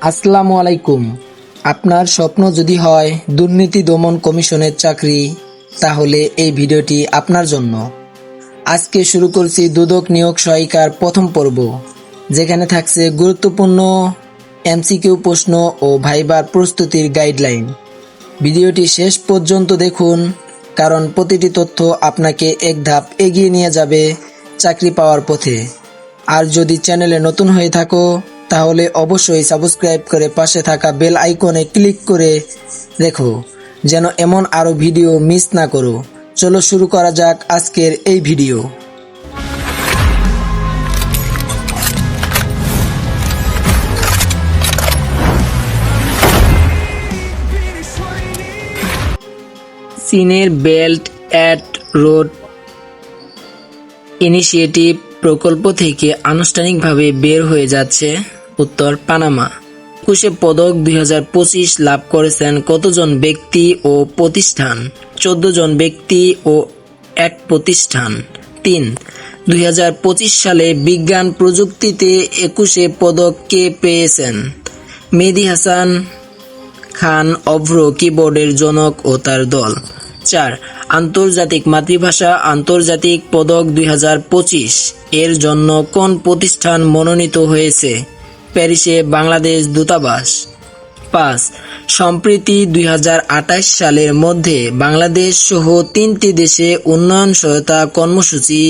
আসসালামু আলাইকুম। আপনার স্বপ্ন যদি হয় দুর্নীতি দমন কমিশনের চাকরি, তাহলে এই ভিডিওটি আপনার জন্য। আজকে শুরু করছি দুদক নিয়োগ সহায়িকার প্রথম পর্ব, যেখানে থাকছে গুরুত্বপূর্ণ এমসিকিউ প্রশ্ন ও ভাইবার প্রস্তুতির গাইডলাইন। ভিডিওটি শেষ পর্যন্ত দেখুন, কারণ প্রতিটি তথ্য আপনাকে এক ধাপ এগিয়ে নিয়ে যাবে চাকরি পাওয়ার পথে। আর যদি চ্যানেলে নতুন হয়ে থাকো তাহলে অবশ্যই সাবস্ক্রাইব করে পাশে থাকা বেল আইকনে ক্লিক করে রেখো, যেন এমন আরও ভিডিও মিস না করো। চলো শুরু করা যাক আজকের এই ভিডিও। চীনের বেল্ট অ্যাট রোড ইনিশিয়েটিভ প্রকল্প থেকে আনুষ্ঠানিকভাবে বের হয়ে যাচ্ছে। উত্তর পানামা। একুশে পদক দুই হাজার পঁচিশ লাভ করেছেন কতজন ব্যক্তি ও প্রতিষ্ঠান? চোদ্দ জন ব্যক্তি ও এক প্রতিষ্ঠান। তিন, দুই সালে বিজ্ঞান প্রযুক্তিতে একুশে পদক কে পেয়েছেন? মেহেদি হাসান খান অভ্র কিবোর্ডের জনক ও তার দল। চার, আন্তর্জাতিক মাতৃভাষা আন্তর্জাতিক পদক দুই হাজার পঁচিশ। এর জন্য কোন প্রতিষ্ঠান মনোনীত হয়েছে? প্যারিসে বাংলাদেশ দূতাবাস। পাঁচ, সম্প্রতি দুই সালের মধ্যে বাংলাদেশ সহ তিনটি দেশে উন্নয়ন সহায়তা কর্মসূচি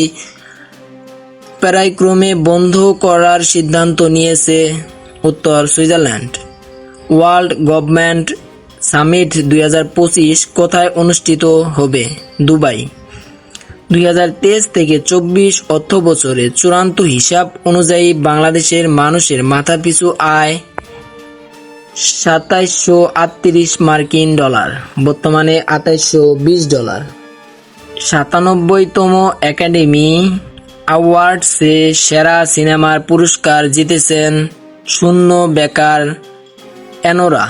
প্যারাইক্রমে বন্ধ করার সিদ্ধান্ত নিয়েছে উত্তর সুইজারল্যান্ড। ওয়ার্ল্ড গভর্নমেন্ট সামিট দুই হাজার পঁচিশ কোথায় অনুষ্ঠিত হবে? দুবাই। দুই হাজার তেইশ থেকে চব্বিশ অর্থ বছরে চূড়ান্ত হিসাব অনুযায়ী বাংলাদেশের মানুষের মাথাপিছু আয় সাতাইশশো আটত্রিশ মার্কিন ডলার, বর্তমানে আঠাইশশো বিশ ডলার। সাতানব্বইতম একাডেমি অ্যাওয়ার্ডসে সেরা সিনেমার পুরস্কার জিতেছেন শূন্য বেকার এনোরা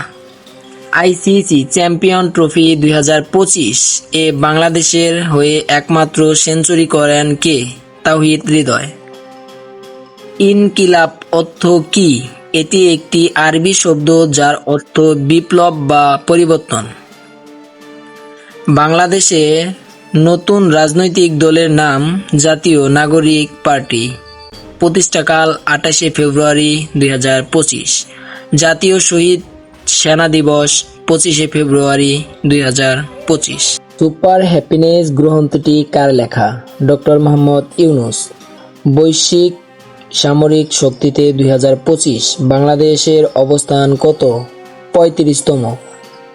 আইসিসি চ্যাম্পিয়ন ট্রফি দুই হাজার পঁচিশ এ বাংলাদেশের হয়ে একমাত্র সেঞ্চুরি করেন কে? তাওহিদ হৃদয়। ইনকিলাব অর্থ কি? এটি একটি আরবি শব্দ যার অর্থ বিপ্লব বা পরিবর্তন। বাংলাদেশে নতুন রাজনৈতিক দলের নাম জাতীয় নাগরিক পার্টি। প্রতিষ্ঠাকাল আঠাশে ফেব্রুয়ারি দুই হাজার পঁচিশ। জাতীয় শহীদ সেনা দিবস পঁচিশে ফেব্রুয়ারি দুই হাজার পঁচিশ। সুপার হ্যাপিনেস গ্রন্থটি কার লেখা? ডক্টর মোহাম্মদ ইউনুস। বৈশ্বিক সামরিক শক্তিতে দুই হাজার পঁচিশ বাংলাদেশের অবস্থান কত? পঁয়ত্রিশতম।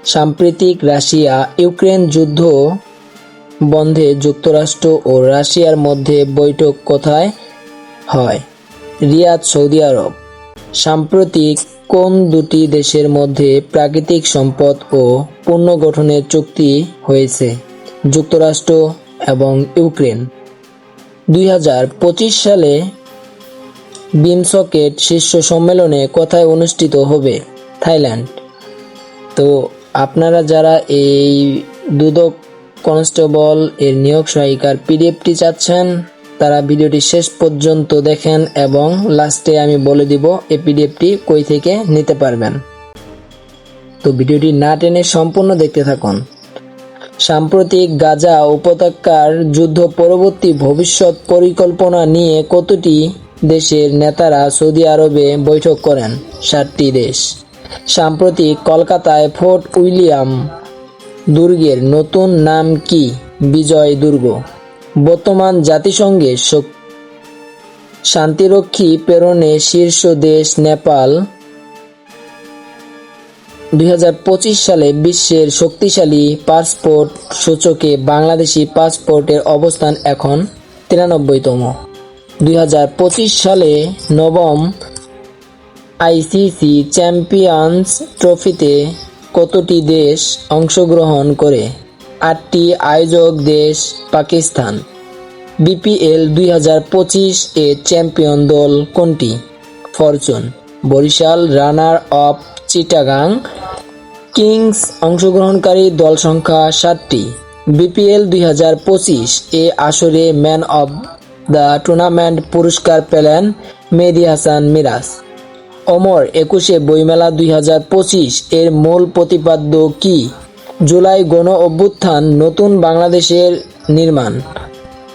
সাম্প্রতিক রাশিয়া ইউক্রেন যুদ্ধ বন্ধে যুক্তরাষ্ট্র ও রাশিয়ার মধ্যে বৈঠক কোথায় হয়? রিয়াদ সৌদি আরব। সাম্প্রতিক কোন দুটি দেশের মধ্যে প্রাকৃতিক সম্পদ ও পুনর্গঠনের চুক্তি হয়েছে, যুক্তরাষ্ট্র এবং ইউক্রেন। দুই হাজার পঁচিশ সালে বিমসকেট শীর্ষ সম্মেলনে কোথায় অনুষ্ঠিত হবে থাইল্যান্ড। তো আপনারা যারা এই দুদক কনস্টেবল এর নিয়োগ সহায়িকার পিডিএফটি চাচ্ছেন তারা ভিডিওটি শেষ পর্যন্ত দেখেন এবং লাস্টে আমি বলে দিব এই পিডিএফটি কই থেকে নিতে পারবেন। তো ভিডিওটি না টেনে সম্পূর্ণ দেখতে থাকুন। সাম্প্রতিক গাজা উপত্যকার যুদ্ধ পরবর্তী ভবিষ্যৎ পরিকল্পনা নিয়ে কতটি দেশের নেতারা সৌদি আরবে বৈঠক করেন? সাতটি দেশ। সাম্প্রতিক কলকাতায় ফোর্ট উইলিয়াম দুর্গের নতুন নাম কি? বিজয় দুর্গ। বর্তমান জাতিসংঘে শান্তিরক্ষী প্রেরণে শীর্ষ দেশ নেপাল। দুই হাজার পঁচিশ সালে বিশ্বের শক্তিশালী পাসপোর্ট সূচকে বাংলাদেশি পাসপোর্টের অবস্থান এখন তিরানব্বইতম। দুই হাজার পঁচিশ সালে নবম আইসিসি চ্যাম্পিয়ন্স ট্রফিতে কতটি দেশ অংশগ্রহণ করে? আটটি আয়োজক দেশ পাকিস্তান। বিপিএল দুই হাজার পঁচিশ এ চ্যাম্পিয়ন দল কোনটি? Fortune, Barishal, runner up Chittagong. Kings অংশগ্রহণকারী দল সংখ্যা সাতটি। বিপিএল দুই হাজার পঁচিশ এ আসরে ম্যান অব দ্য টুর্নামেন্ট পুরস্কার পেলেন মেহেদি হাসান মিরাজ। অমর একুশে বইমেলা দুই হাজার পঁচিশ এর মূল প্রতিপাদ্য কি? জুলাই গণ অভ্যুত্থান নতুন বাংলাদেশের নির্মাণ।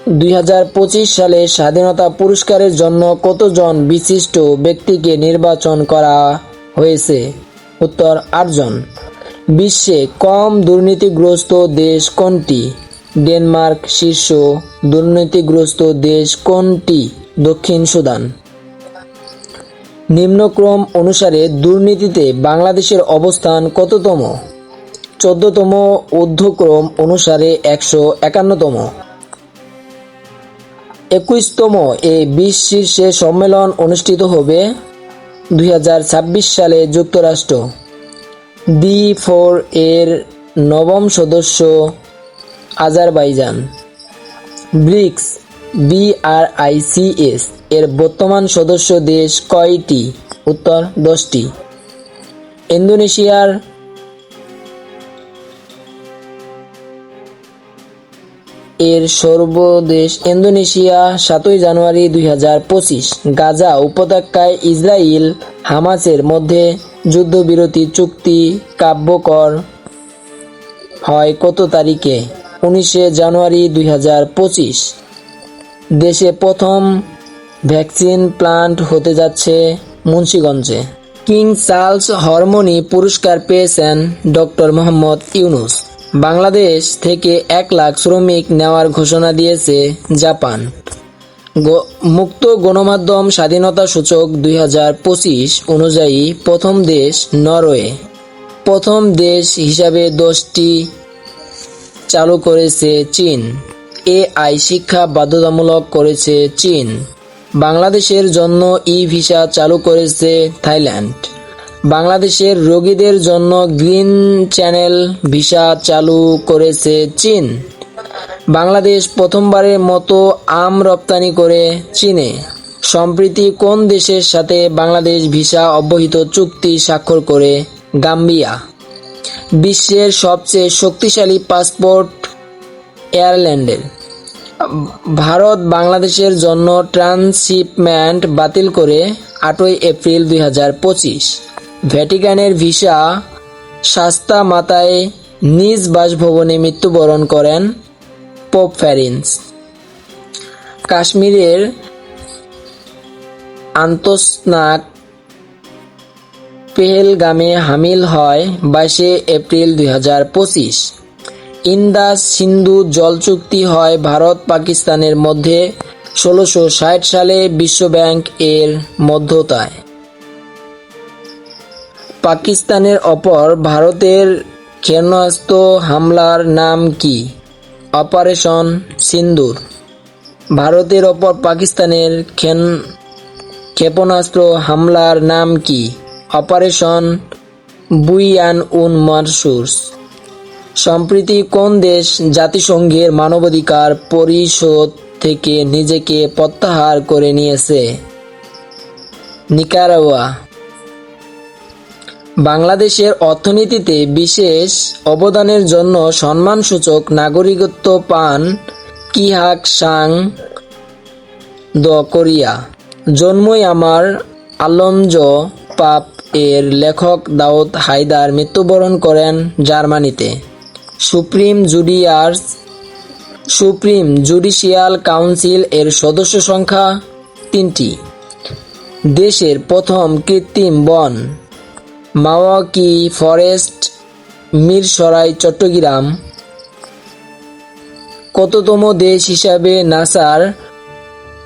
দুই হাজার পঁচিশ সালে স্বাধীনতা পুরস্কারের জন্য কতজন বিশিষ্ট ব্যক্তিকে নির্বাচন করা হয়েছে? উত্তর আটজন। বিশ্বে কম দুর্নীতিগ্রস্ত দেশ কোনটি? ডেনমার্ক শীর্ষ দুর্নীতিগ্রস্ত দেশ কোনটি? দক্ষিণ সুদান। নিম্নক্রম অনুসারে দুর্নীতিতে বাংলাদেশের অবস্থান কততম? চোদ্দতম ঊর্ধ্বক্রম অনুসারে একশো একান্নতম। একুশতম এ বিশ শীর্ষে সম্মেলন অনুষ্ঠিত হবে দুই হাজার ছাব্বিশ সালে যুক্তরাষ্ট্র। বি ফোর এর নবম সদস্য আজারবাইজান। ব্রিক্স বিআরআইসিএস এর বর্তমান সদস্য দেশ কয়টি? উত্তর দশটি। ইন্দোনেশিয়ার এর সর্বদেশ ইন্দোনেশিয়া, সাতই জানুয়ারি দুই হাজার পঁচিশ। গাজা উপত্যকায় ইসরায়েল হামাসের মধ্যে যুদ্ধবিরতি চুক্তি কাব্যকর হয় কত তারিখে? উনিশে জানুয়ারি দুই হাজার পঁচিশ। দেশে প্রথম ভ্যাকসিন প্লান্ট হতে যাচ্ছে মুন্সিগঞ্জে। কিং চার্লস হরমোনি পুরস্কার পেয়েছেন ডক্টর মোহাম্মদ ইউনুস। বাংলাদেশ থেকে এক লাখ শ্রমিক নেওয়ার ঘোষণা দিয়েছে জাপান। মুক্ত গণমাধ্যম স্বাধীনতা সূচক দুই হাজার পঁচিশ অনুযায়ী প্রথম দেশ নরওয়ে। প্রথম দেশ হিসাবে দশটি চালু করেছে চীন। এআই শিক্ষা বাধ্যতামূলক করেছে চীন। বাংলাদেশের জন্য ই ভিসা চালু করেছে থাইল্যান্ড। বাংলাদেশের রোগীদের জন্য গ্রিন চ্যানেল ভিসা চালু করেছে চীন। বাংলাদেশ প্রথমবারের মতো আম রপ্তানি করে চীনে। সম্প্রতি কোন দেশের সাথে বাংলাদেশ ভিসা অব্যাহত চুক্তি স্বাক্ষর করে গাম্বিয়া? বিশ্বের সবচেয়ে শক্তিশালী পাসপোর্ট এয়ারল্যান্ডের। ভারত বাংলাদেশের জন্য ট্রান্সশিপমেন্ট বাতিল করে আটই এপ্রিল দুই হাজার পঁচিশ। ভ্যাটিকানের ভিসা শাস্তা মাতায় নিজ বাসভবনে মৃত্যুবরণ করেন পোপ ফ্যারিন্স। কাশ্মীরের আন্তঃস্নাক পেহেলগামে হামিল হয় বাইশে এপ্রিল দুই হাজার পঁচিশ। ইন্দাস সিন্ধু জল চুক্তি হয় ভারত পাকিস্তানের মধ্যে ষোলোশো ষাট সালে বিশ্বব্যাংক এর মধ্যতায়। পাকিস্তানের অপর ভারতের ক্ষেপণাস্ত্র হামলার নাম কি? অপারেশন সিন্দুর। ভারতের অপর পাকিস্তানের ক্ষেন- ক্ষেপণাস্ত্র হামলার নাম কি? অপারেশন বুইয়ান উন মারসুস সম্প্রতি কোন দেশ জাতিসংঘের মানবাধিকার পরিষদ থেকে নিজেকে প্রত্যাহার করে নিয়েছে? নিকারাওয়া বাংলাদেশের অর্থনীতিতে বিশেষ অবদানের জন্য সম্মানসূচক নাগরিকত্ব পান কিহাক সাং দ কোরিয়া। জন্মই আমার আলমজ পাপ এর লেখক দাউদ হায়দার মৃত্যুবরণ করেন জার্মানিতে। সুপ্রিম জুডিয়ার্স, সুপ্রিম জুডিশিয়াল কাউন্সিল এর সদস্য সংখ্যা তিনটি। দেশের প্রথম কৃত্রিম বন মাওয়াকি ফরেস্ট, মিরসরাই, চট্টগ্রাম। কততম দেশ হিসাবে নাসার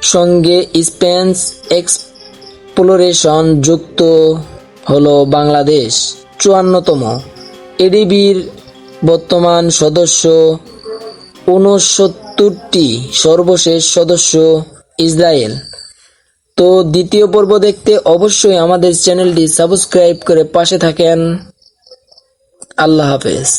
সঙ্গে স্পেন্স এক্সপ্লোরেশন যুক্ত হলো বাংলাদেশ, চুয়ান্নতম। এডিবির বর্তমান সদস্য ঊনসত্তরটি সর্বশেষ সদস্য ইসরায়েল। তো দ্বিতীয় পর্ব দেখতে অবশ্যই আমাদের চ্যানেলটি সাবস্ক্রাইব করে পাশে থাকেন। আল্লাহ হাফেজ।